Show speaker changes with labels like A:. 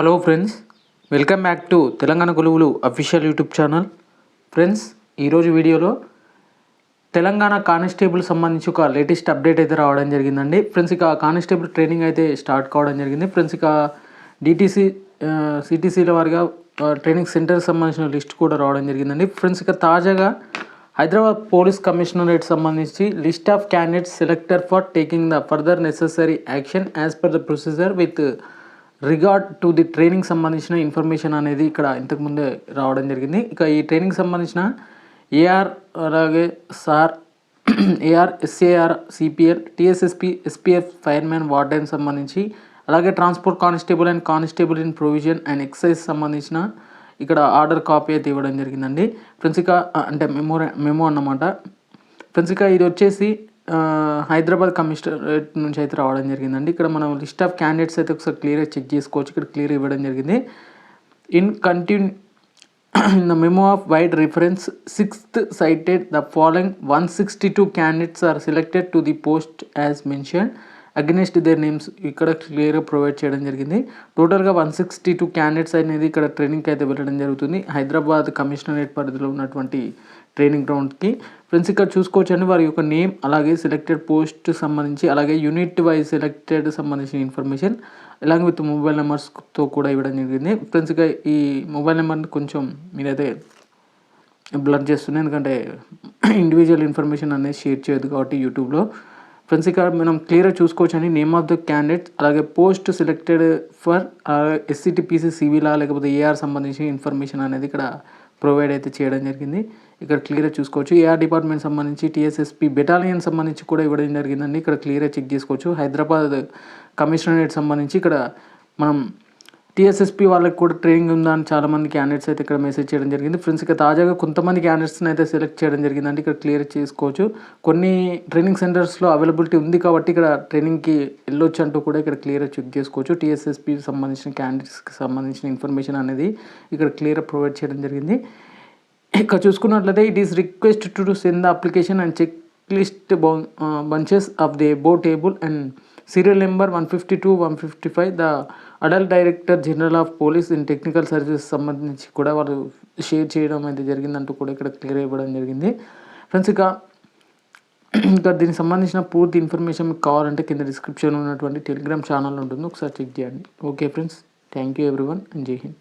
A: Hello friends welcome back to Telangana కొలువులు official YouTube channel. Friends ఈరోజు వీడియోలో Telangana constable సంబంధించి ఒక లేటెస్ట్ అప్డేట్ అయితే రావడం జరిగిందండి. ఫ్రెండ్స్ ఇక కానిస్టేబుల్ ట్రైనింగ్ అయితే స్టార్ట్ కావడం జరిగింది. ఫ్రెండ్స్ ఇక డిటీసీ సిటీసీల వారిగా ట్రైనింగ్ సెంటర్కి సంబంధించిన లిస్ట్ కూడా రావడం జరిగిందండి. ఫ్రెండ్స్ ఇక తాజాగా హైదరాబాద్ పోలీస్ కమిషనరేట్ సంబంధించి list of candidates selected for taking the further necessary action as per the procedure with regard to the training సంబంధించిన ఇన్ఫర్మేషన్ అనేది ఇక్కడ ఇంతకుముందే రావడం జరిగింది. ఇక ఈ ట్రైనింగ్ సంబంధించిన ఏఆర్ అలాగే sir AR SAR CPL TSSP SPF fireman warden సంబంధించి అలాగే transport constable and constable in provision and excise సంబంధించిన ఇక్కడ ఆర్డర్ కాపీ అయితే ఇవ్వడం జరిగిందండి. ఫ్రెండ్స్ ఇక అంటే మెమో మెమో అన్నమాట. ఫ్రెండ్స్ ఇక ఇది వచ్చేసి హైదరాబాద్ కమిషనరేట్ నుంచి అయితే రావడం జరిగిందండి. ఇక్కడ మనం లిస్ట్ ఆఫ్ క్యాండిడేట్స్ అయితే ఒకసారి క్లియర్గా చెక్ చేసుకోవచ్చు. ఇక్కడ క్లియర్ ఇవ్వడం జరిగింది. In continue in the memo of vide reference sixth cited the following one sixty two candidates are selected to the post as mention against their names ఇక్కడ క్లియర్గా provide చేయడం జరిగింది. టోటల్గా వన్ సిక్స్టీ టూ క్యాండిడేట్స్ అనేది ఇక్కడ ట్రైనింగ్కి అయితే వెళ్ళడం జరుగుతుంది. హైదరాబాద్ కమిషనరేట్ పరిధిలో ఉన్నటువంటి ట్రైనింగ్ గ్రౌండ్కి ఫ్రెండ్స్ ఇక్కడ చూసుకోవచ్చండి వారి యొక్క నేమ్ అలాగే సెలెక్టెడ్ పోస్ట్ సంబంధించి అలాగే యూనిట్ వైజ్ సెలెక్టెడ్ సంబంధించిన ఇన్ఫర్మేషన్ అలాగే విత్ మొబైల్ నెంబర్స్తో కూడా ఇవ్వడం జరిగింది. ఫ్రెండ్స్ ఇక ఈ మొబైల్ నెంబర్ని కొంచెం మీరైతే బ్లర్ చేస్తున్నాయి. ఎందుకంటే ఇండివిజువల్ ఇన్ఫర్మేషన్ అనేది షేర్ చేయదు కాబట్టి యూట్యూబ్లో ఫ్రెండ్స్ ఇక్కడ మనం క్లియర్గా చూసుకోవచ్చు అండి నేమ్ ఆఫ్ ద క్యాండిడేట్ అలాగే పోస్ట్ సెలెక్టెడ్ ఫర్ ఎస్సిటిపిసి సివిలా లేకపోతే ఏఆర్ సంబంధించిన ఇన్ఫర్మేషన్ అనేది ఇక్కడ ప్రొవైడ్ అయితే చేయడం జరిగింది. ఇక్కడ క్లియర్గా చూసుకోవచ్చు. ఏఆర్ డిపార్ట్మెంట్ సంబంధించి టీఎస్ఎస్పి బెటాలియన్ సంబంధించి కూడా ఇవ్వడం జరిగిందండి. ఇక్కడ క్లియర్గా చెక్ చేసుకోవచ్చు. హైదరాబాద్ కమిషనరేట్ సంబంధించి ఇక్కడ మనం టీఎస్ఎస్పీ వాళ్ళకి కూడా ట్రైనింగ్ ఉందా అని చాలామంది క్యాండిడేట్స్ అయితే ఇక్కడ మెసేజ్ చేయడం జరిగింది. ఫ్రెండ్స్ ఇక తాజాగా కొంతమంది క్యాండిడేట్స్ని అయితే సెలెక్ట్ చేయడం జరిగిందంటే ఇక్కడ క్లియర్ చేసుకోవచ్చు. కొన్ని ట్రైనింగ్ సెంటర్స్లో అవైలబిలిటీ ఉంది కాబట్టి ఇక్కడ ట్రైనింగ్కి వెళ్ళొచ్చు అంటూ కూడా ఇక్కడ క్లియర్ చెక్ చేసుకోవచ్చు. టీఎస్ఎస్పీ సంబంధించిన క్యాండిడేట్స్కి సంబంధించిన ఇన్ఫర్మేషన్ అనేది ఇక్కడ క్లియర్ ప్రొవైడ్ చేయడం జరిగింది. ఇక్కడ చూసుకున్నట్లయితే it is request to send the application and check list bunches of the above table and serial number one fifty two one fifty five the adult director general of police in technical services సంబంధించి కూడా వాళ్ళు share చేయడం అయితే జరిగిందంటూ కూడా ఇక్కడ clear ఇవ్వడం జరిగింది. Friends ఇక ఇంకా దీనికి సంబంధించిన పూర్తి ఇన్ఫర్మేషన్ మీకు కావాలంటే కింద డిస్క్రిప్షన్ ఉన్నటువంటి టెలిగ్రామ్ ఛానల్ ఉంటుంది. ఒకసారి చెక్ చేయండి. Okay friends thank you everyone and జై హింద్.